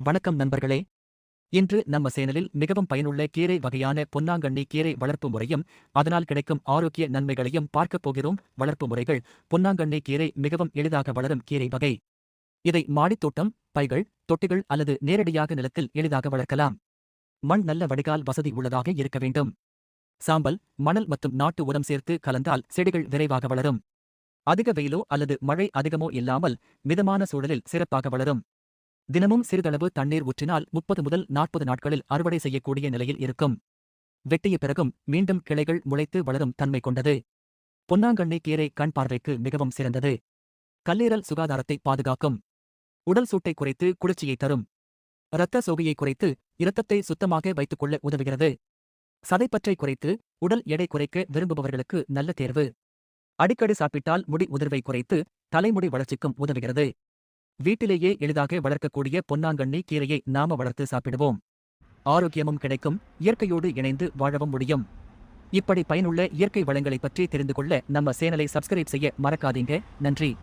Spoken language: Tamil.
வணக்கம் நண்பர்களே. இன்று நம்ம சேனலில் மிகவும் பயனுள்ள கீரை வகையான பொன்னாங்கண்ணி கீரை வளர்ப்பு முறையும் அதனால் கிடைக்கும் ஆரோக்கிய நன்மைகளையும் பார்க்கப் போகிறோம். வளர்ப்பு முறைகள் பொன்னாங்கண்ணி கீரை மிகவும் எளிதாக வளரும் கீரை வகை. இதை மாடித்தோட்டம் பைகள் தொட்டிகள் அல்லது நேரடியாக நிலத்தில் எளிதாக வளர்க்கலாம். மண் நல்ல வடிகால் வசதி உள்ளதாக இருக்க வேண்டும். சாம்பல் மணல் மற்றும் நாட்டு உரம் சேர்த்து கலந்தால் செடிகள் விரைவாக வளரும். அதிக வெயிலோ அல்லது மழை அதிகமோ இல்லாமல் மிதமான சூழலில் சிறப்பாக வளரும். தினமும் சிறிதளவு தண்ணீர் ஊற்றினால் முப்பது முதல் நாற்பது நாட்களில் அறுவடை செய்யக்கூடிய நிலையில் இருக்கும். வெட்டிய பிறகும் மீண்டும் கிளைகள் முளைத்து வளரும் தன்மை கொண்டது. பொன்னாங்கண்ணி கீரை கண் பார்வைக்கு மிகவும் சிறந்தது. கல்லீரல் சுகாதாரத்தை பாதுகாக்கும். உடல் சூட்டை குறைத்து குளிர்ச்சியை தரும். இரத்த சோகையை குறைத்து இரத்தத்தை சுத்தமாக வைத்துக் கொள்ள உதவுகிறது. சதைப்பற்றை குறைத்து உடல் எடை குறைக்க விரும்புபவர்களுக்கு நல்ல தேர்வு. அடிக்கடி சாப்பிட்டால் முடி உதிர்வை குறைத்து தலைமுடி வளர்ச்சிக்கும் உதவுகிறது. வீட்டிலேயே எளிதாக வளர்க்கக்கூடிய பொன்னாங்கண்ணி கீரையை நாம வளர்த்து சாப்பிடுவோம். ஆரோக்கியமும் கிடைக்கும். இயற்கையோடு இணைந்து வாழவும் முடியும். இப்படி பயனுள்ள இயற்கை வளங்களை பற்றி தெரிந்து கொள்ள நம்ம சேனலை சப்ஸ்கிரைப் செய்ய மறக்காதீங்க. நன்றி.